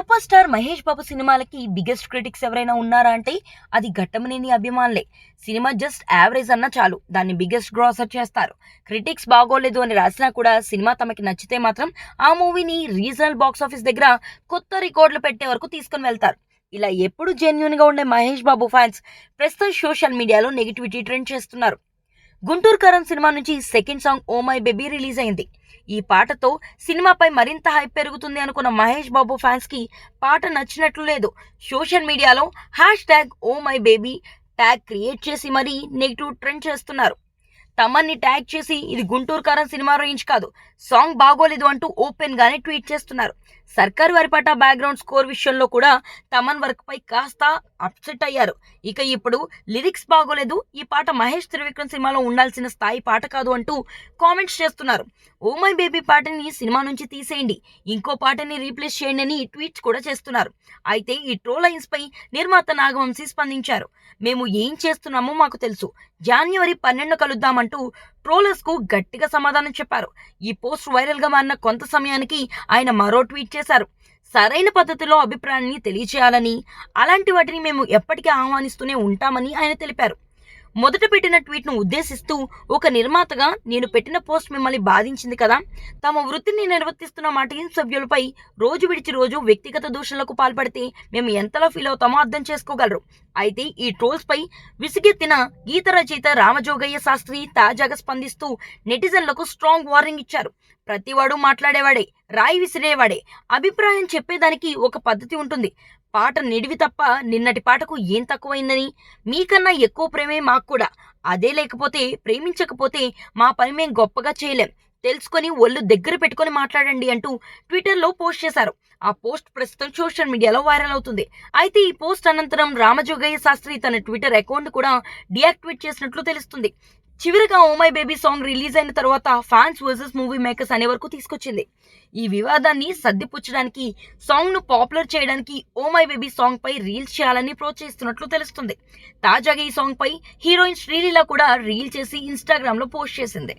Super star Mahesh Babu సినిమాలకి biggest critics ఎవరైనా ఉన్నారా అంటే అది ఘట్టమనేని అభిమానులే. సినిమా జస్ట్ యావరేజ్ అన్నా చాలు దాన్ని బిగ్గెస్ట్ గ్రాసర్ చేస్తారు. క్రిటిక్స్ బాగోలేదు అని రాసినా కూడా సినిమా తమకి నచ్చితే మాత్రం ఆ మూవీని రీజనల్ బాక్స్ ఆఫీస్ దగ్గర కొత్త రికార్డులు పెట్టే వరకు తీసుకుని వెళ్తారు. ఇలా ఎప్పుడు జెన్యున్గా ఉండే మహేష్ బాబు ఫ్యాన్స్ ప్రస్తుతం సోషల్ మీడియాలో నెగిటివిటీ ట్రెండ్ చేస్తున్నారు. గుంటూరు కరం సినిమా నుంచి second song oh my baby release అయింది. ఈ పాటతో సినిమాపై మరింత హైప్ పెరుగుతుంది అనుకున్న మహేష్ బాబు ఫ్యాన్స్కి పాట నచ్చినట్లు లేదు. సోషల్ మీడియాలో hashtag oh my baby tag create చేసి మరీ నెగిటివ్ ట్రెండ్ చేస్తున్నారు. తమన్ని ట్యాగ్ చేసి ఇది గుంటూరు కారం సినిమా రేంజ్ కాదు. సాంగ్ బాగోలేదు అంటూ ఓపెన్ గానే ట్వీట్ చేస్తున్నారు. సర్కార్ వరిపాట బ్యాక్గ్రౌండ్ స్కోర్ విషయంలో కూడా తమన్ వర్క్ పై కాస్త అప్సెట్ అయ్యారు. ఇక ఇప్పుడు లిరిక్స్ బాగోలేదు ఈ పాట మహేష్ త్రివిక్రమ్ సినిమాలో ఉండాల్సిన స్థాయి పాట కాదు అంటూ కామెంట్స్ చేస్తున్నారు. ఓ మై బేబీ పాటని సినిమా నుంచి తీసేయండి ఇంకో పాటని రీప్లేస్ చేయండి అని ట్వీట్స్ కూడా చేస్తున్నారు. అయితే ఈ ట్రోల్ లైన్స్ పై నిర్మాత నాగవంశీ స్పందించారు. మేము ఏం చేస్తున్నామో మాకు తెలుసు. జాన్యువరి పన్నెండు కలుద్దామంటూ ట్రోలర్స్కు గట్టిగా సమాధానం చెప్పారు. ఈ పోస్ట్ వైరల్గా మారిన కొంత సమయానికి ఆయన మరో ట్వీట్ చేశారు. సరైన పద్ధతిలో అభిప్రాయాన్ని తెలియచేయాలని అలాంటి వాటిని మేము ఎప్పటికీ ఆహ్వానిస్తూనే ఉంటామని ఆయన తెలిపారు. మొదట పెట్టిన ట్వీట్ను ఉద్దేశిస్తూ ఒక నిర్మాతగా నేను పెట్టిన పోస్ట్ మిమ్మల్ని బాధించింది కదా. తమ వృత్తిని నిర్వర్తిస్తున్న మా టీం సభ్యులపై రోజు విడిచి రోజు వ్యక్తిగత దూషణలకు పాల్పడితే మేము ఎంతలా ఫీల్ అవుతామో అర్థం చేసుకోగలరు. అయితే ఈ ట్రోల్స్పై విసుగెత్తిన విసిగెత్తిన గీత రచయిత రామజోగయ్య శాస్త్రి తాజాగా స్పందిస్తూ నెటిజన్లకు స్ట్రాంగ్ వార్నింగ్ ఇచ్చారు. ప్రతివాడు మాట్లాడేవాడే రాయి విసిరేవాడే. అభిప్రాయం చెప్పేదానికి ఒక పద్ధతి ఉంటుంది. పాట నిడివి తప్ప నిన్నటి పాటకు ఏం తక్కువైందని? మీకన్నా ఎక్కువ ప్రేమే మాకు కూడా. అదే లేకపోతే ప్రేమించకపోతే మా పని మేం గొప్పగా చేయలేం. తెలుసుకొని ఒళ్ళు దగ్గర పెట్టుకొని మాట్లాడండి అంటూ ట్విట్టర్లో పోస్ట్ చేశారు. ఆ పోస్ట్ ప్రస్తుతం సోషల్ మీడియాలో వైరల్ అవుతుంది. అయితే ఈ పోస్ట్ అనంతరం రామజోగయ్య శాస్త్రి తన ట్విట్టర్ అకౌంట్ కూడా డియాక్టివేట్ చేసినట్లు తెలుస్తుంది. చివరిగా ఓమై బేబీ సాంగ్ రిలీజ్ అయిన తర్వాత ఫ్యాన్స్ వర్సెస్ మూవీ మేకర్స్ అనే వరకు తీసుకొచ్చింది. ఈ వివాదాన్ని సర్దిపుచ్చడానికి సాంగ్ను పాపులర్ చేయడానికి ఓమై బేబీ సాంగ్ పై రీల్స్ చేయాలని ప్రోత్సహిస్తున్నట్లు తెలుస్తుంది. తాజాగా ఈ సాంగ్ పై హీరోయిన్ శ్రీలీల కూడా రీల్ చేసి ఇన్స్టాగ్రామ్లో పోస్ట్ చేసింది.